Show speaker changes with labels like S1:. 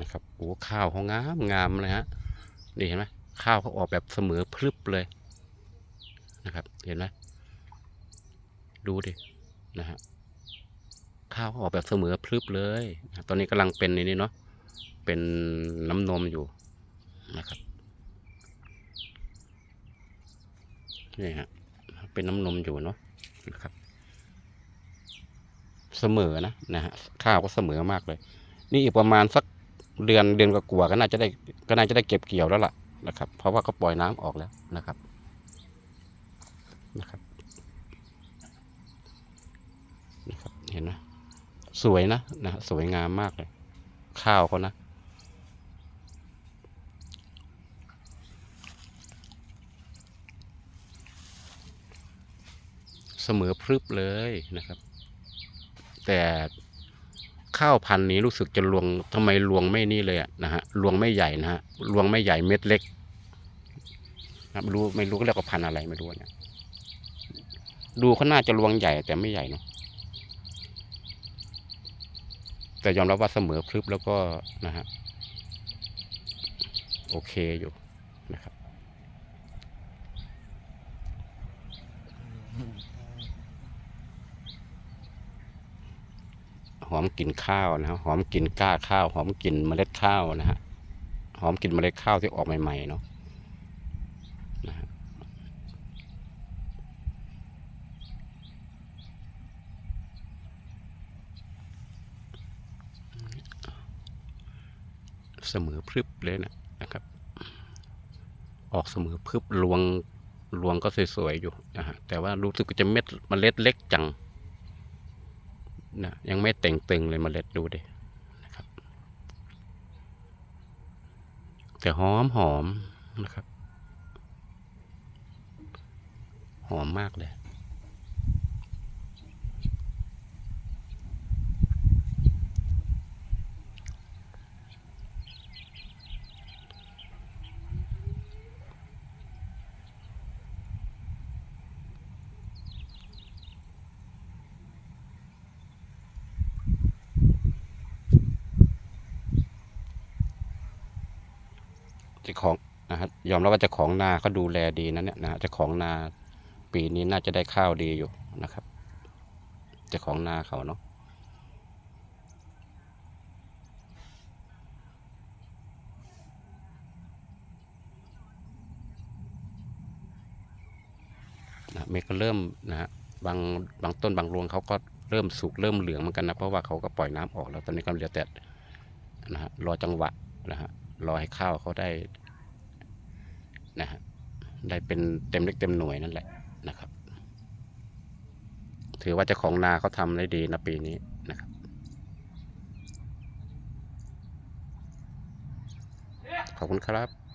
S1: นะครับโอ้ข้าวเขางามงามเลยฮะนี่เห็นไหมข้าวเขาออกแบบเสมอพรึบเลยนะครับ เห็นไหมดูดินะฮะข้าวเขาออกแบบเสมอพรึบเลยนะตอนนี้กำลังเป็นในนี้เนาะเป็นน้ำนมอยู่นะครับนี่ฮะเป็นน้ำนมอยู่เนาะนะครับ เสมอนะนะฮะข้าวก็เสมอมากเลย นี่อีกประมาณสัก เดือนเดือนกว่าก็น่าจะได้ก็น่าจะได้เก็บเกี่ยวแล้วล่ะนะครับ เพราะว่าก็ปล่อยน้ำออกแล้วนะครับนะครับนะครับ เห็นไหมสวยนะนะสวยงามมากเลย ข้าวเขานะเสมอพรึบเลยนะครับ แต่ ข้าวพันนี้รู้สึกจะรวงทำไมรวงไม่นี่เลยนะฮะรวงไม่ใหญ่นะฮะรวงไม่ใหญ่เม็ดเล็กนะไม่รู้ไม่รู้ก็เรียกว่าพันอะไรไม่รู้เนี่ยดูเขาน่าจะรวงใหญ่แต่ไม่ใหญ่เนาะแต่ยอมรับว่าเสมอพรึบแล้วก็นะฮะโอเคอยู่นะครับ หอมกลิ่นข้าวนะฮะหอมกลิ่นก้าข้าว หอมกลิ่นเมล็ดข้าวนะฮะหอมกลิ่นเมล็ดข้าวที่ออกใหม่ๆเนาะเสมอพรึบเลยนะนะครับ ออกเสมอพรึบรวงรวงก็สวยๆอยู่นะฮะแต่ว่ารู้สึกจะเม็ดเมล็ดเล็กจัง นะยังไม่เต่งตึงเลยเมล็ดดูดินะครับ แต่หอมหอมนะครับ หอมมากเลย จ้าของนะครับยอมรับว่าจ้าของนาเขาดูแลดีนะเนี่ยนะฮะจ้าของนาปีนี้น่าจะได้ข้าวดีอยู่นะครับจ้าของนาเขาเนาะนะเมฆก็เริ่มนะฮะบางบางต้นบางรวงเขาก็เริ่มสุกเริ่มเหลืองเหมือนกันนะเพราะว่าเขาก็ปล่อยน้ำออกแล้วตอนนี้ก็เหลือแต่นะฮะรอจังหวะนะฮะ รอให้ข้าวเขาได้นะฮะได้เป็นเต็มเล็กเต็มหน่วยนั่นแหละนะครับ ถือว่าเจ้าของนาเขาทำได้ดีนะปีนี้นะครับขอบคุณครับ